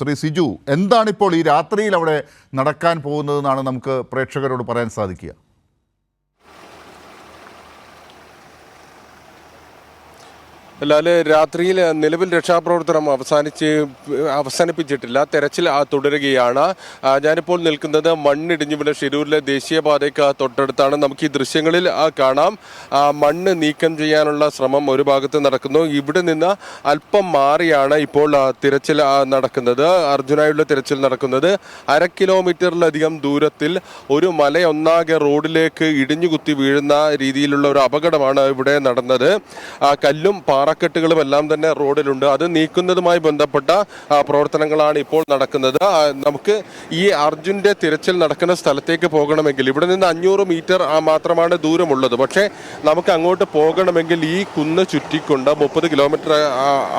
ശ്രീ സിജു എന്താണിപ്പോൾ ഈ രാത്രിയിൽ അവിടെ നടക്കാൻ പോകുന്നതെന്നാണ് നമുക്ക് പ്രേക്ഷകരോട് പറയാൻ സാധിക്കുക? ലാൽ രാത്രിയിൽ നിലവിൽ രക്ഷാപ്രവർത്തനം അവസാനിച്ച് അവസാനിപ്പിച്ചിട്ടില്ല. തെരച്ചിൽ തുടരുകയാണ്. ഞാനിപ്പോൾ നിൽക്കുന്നത് മണ്ണിടിഞ്ഞു വീണ ഷിരൂരിലെ ദേശീയപാതയ്ക്ക് തൊട്ടടുത്താണ്. നമുക്ക് ഈ ദൃശ്യങ്ങളിൽ കാണാം. മണ്ണ് നീക്കം ചെയ്യാനുള്ള ശ്രമം ഒരു ഭാഗത്ത് നടക്കുന്നു. ഇവിടെ നിന്ന് അല്പം മാറിയാണ് ഇപ്പോൾ തിരച്ചിൽ നടക്കുന്നത്. അർജുനായുള്ള തിരച്ചിൽ നടക്കുന്നത്. അര കിലോമീറ്ററിലധികം ദൂരത്തിൽ ഒരു മലയൊന്നാകെ റോഡിലേക്ക് ഇടിഞ്ഞുകുത്തി വീഴുന്ന രീതിയിലുള്ള ഒരു അപകടമാണ് ഇവിടെ നടന്നത്. കല്ലും കല്ലും പാറക്കെട്ടുകളും എല്ലാം തന്നെ റോഡിലുണ്ട്. അത് നീക്കുന്നതുമായി ബന്ധപ്പെട്ട പ്രവർത്തനങ്ങളാണ് ഇപ്പോൾ നടക്കുന്നത്. നമുക്ക് ഈ അർജുന്റെ തിരച്ചിൽ നടക്കുന്ന സ്ഥലത്തേക്ക് പോകണമെങ്കിൽ ഇവിടെ നിന്ന് അഞ്ഞൂറ് മീറ്റർ മാത്രമാണ് ദൂരമുള്ളത്. പക്ഷേ നമുക്ക് അങ്ങോട്ട് പോകണമെങ്കിൽ ഈ കുന്ന് ചുറ്റിക്കൊണ്ട് മുപ്പത് കിലോമീറ്റർ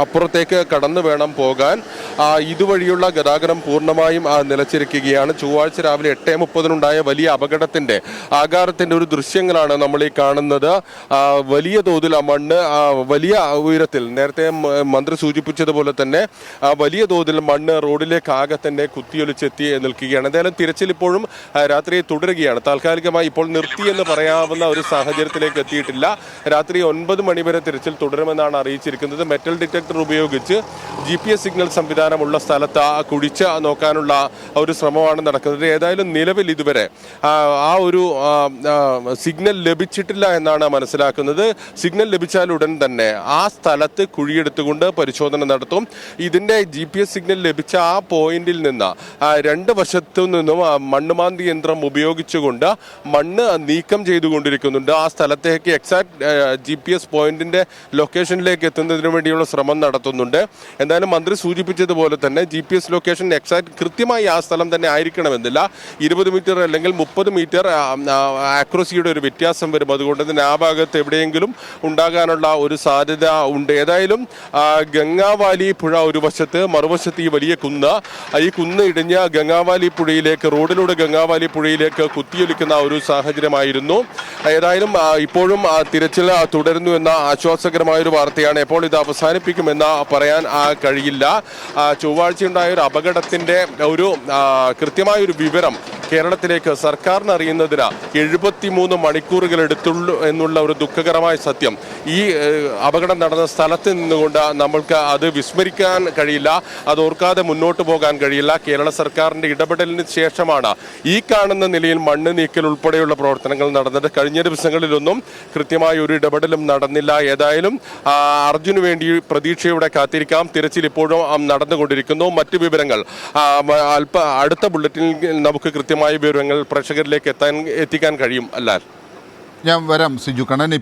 അപ്പുറത്തേക്ക് കടന്നു വേണം പോകാൻ. ഇതുവഴിയുള്ള ഗതാഗതം പൂർണമായും നിലച്ചിരിക്കുകയാണ്. ചൊവ്വാഴ്ച രാവിലെ എട്ട് മുപ്പതിനുണ്ടായ വലിയ അപകടത്തിന്റെ ആകാരത്തിന്റെ ഒരു ദൃശ്യങ്ങളാണ് നമ്മൾ ഈ കാണുന്നത്. വലിയ തോതിൽ ആ മണ്ണ് വലിയ ഉയരത്തിൽ നേരത്തെ മന്ത്രി സൂചിപ്പിച്ചതുപോലെ തന്നെ വലിയ തോതിൽ മണ്ണ് റോഡിലേക്ക് ആകെ തന്നെ കുത്തിയൊലിച്ചെത്തി നിൽക്കുകയാണ്. എന്തായാലും തിരച്ചിൽ ഇപ്പോഴും രാത്രി തുടരുകയാണ്. താൽക്കാലികമായി ഇപ്പോൾ നിർത്തി എന്ന് പറയാവുന്ന ഒരു സാഹചര്യത്തിലേക്ക് എത്തിയിട്ടില്ല. രാത്രി ഒൻപത് മണി വരെ തിരച്ചിൽ തുടരുമെന്നാണ് അറിയിച്ചിരിക്കുന്നത്. മെറ്റൽ ഡിറ്റക്ടർ ഉപയോഗിച്ച് ജി സിഗ്നൽ സിഗ്നൽ സംവിധാനമുള്ള സ്ഥലത്ത് കുഴിച്ച് നോക്കാനുള്ള ഒരു ശ്രമമാണ് നടക്കുന്നത്. ഏതായാലും നിലവിൽ ഇതുവരെ ആ, ഒരു സിഗ്നൽ ലഭിച്ചിട്ടില്ല എന്നാണ് മനസ്സിലാക്കുന്നത്. സിഗ്നൽ ലഭിച്ചാൽ ഉടൻ തന്നെ ആ സ്ഥലത്ത് കുഴിയെടുത്തുകൊണ്ട് പരിശോധന നടത്തും. ഇതിന്റെ ജി പി എസ് സിഗ്നൽ ലഭിച്ച ആ പോയിന്റിൽ നിന്ന് രണ്ട് വശത്തു നിന്നും മണ്ണുമാന്തി യന്ത്രം ഉപയോഗിച്ചുകൊണ്ട് മണ്ണ് നീക്കം ചെയ്തുകൊണ്ടിരിക്കുന്നുണ്ട്. ആ സ്ഥലത്തേക്ക് എക്സാക്ട് ജി പി എസ് പോയിന്റിന്റെ ലൊക്കേഷനിലേക്ക് എത്തുന്നതിന് വേണ്ടിയുള്ള ശ്രമം നടത്തുന്നുണ്ട്. എന്തായാലും മന്ത്രി സൂചിപ്പിച്ചതുപോലെ തന്നെ G P S location exact കൃത്യമായി ആ സ്ഥലം തന്നെ ആയിരിക്കണമെന്നില്ല. ഇരുപത് മീറ്റർ അല്ലെങ്കിൽ മുപ്പത് മീറ്റർ ആക്രോസിയുടെ ഒരു വ്യത്യാസം വരും. അതുകൊണ്ട് തന്നെ ആ ഭാഗത്ത് എവിടെയെങ്കിലും ഉണ്ടാകാനുള്ള ഒരു സാധ്യത ഉണ്ട്. ഏതായാലും ഗംഗാവാലി പുഴ ഒരു വശത്ത് മറുവശത്ത് ഈ വലിയ കുന്ന് ഈ കുന്ന് ഇടിഞ്ഞ ഗംഗാവാലി പുഴയിലേക്ക് റോഡിലൂടെ ഗംഗാവാലി പുഴയിലേക്ക് കുത്തിയൊലിക്കുന്ന ഒരു സാഹചര്യമായിരുന്നു. ഏതായാലും ഇപ്പോഴും തിരച്ചിൽ തുടരുന്നു എന്ന ആശ്വാസകരമായ ഒരു വാർത്തയാണ് എപ്പോൾ ഇത് അവസാനിപ്പിക്കുമെന്ന് പറയാൻ കഴിയില്ല. ചൊവ്വാഴ്ചയുണ്ടായ ഒരു അപകടത്തിന്റെ ഒരു കൃത്യമായ ഒരു വിവരം കേരളത്തിലേക്ക് സർക്കാരിന് അറിയുന്നതിന് എഴുപത്തിമൂന്ന് മണിക്കൂറുകൾ എടുത്തുള്ളൂ എന്നുള്ള ഒരു ദുഃഖകരമായ സത്യം. ഈ അപകടം നടന്ന സ്ഥലത്ത് നിന്നുകൊണ്ട് നമ്മൾക്ക് അത് വിസ്മരിക്കാൻ കഴിയില്ല. അത് ഓർക്കാതെ മുന്നോട്ട് പോകാൻ കഴിയില്ല. കേരള സർക്കാരിന്റെ ഇടപെടലിന് ശേഷമാണ് ഈ കാണുന്ന നിലയിൽ മണ്ണ് നീക്കൽ ഉൾപ്പെടെയുള്ള പ്രവർത്തനങ്ങൾ നടന്നത്. കഴിഞ്ഞ ദിവസങ്ങളിലൊന്നും കൃത്യമായ ഒരു ഇടപെടലും നടന്നില്ല. ഏതായാലും അർജുന് വേണ്ടി പ്രതീക്ഷയോടെ കാത്തിരിക്കാം. തിരച്ചിൽ ഇപ്പോഴും നടന്നുകൊണ്ടിരിക്കുന്നു. മറ്റു വിവരങ്ങൾ അല്പ അടുത്ത ബുള്ളറ്റിനിൽ നമുക്ക് കൃത്യമായ വിവരങ്ങൾ പ്രേക്ഷകരിലേക്ക് എത്താൻ എത്തിക്കാൻ കഴിയും അല്ലാൽ. ഞാൻ വരാം സിജു. കണ്ണൻ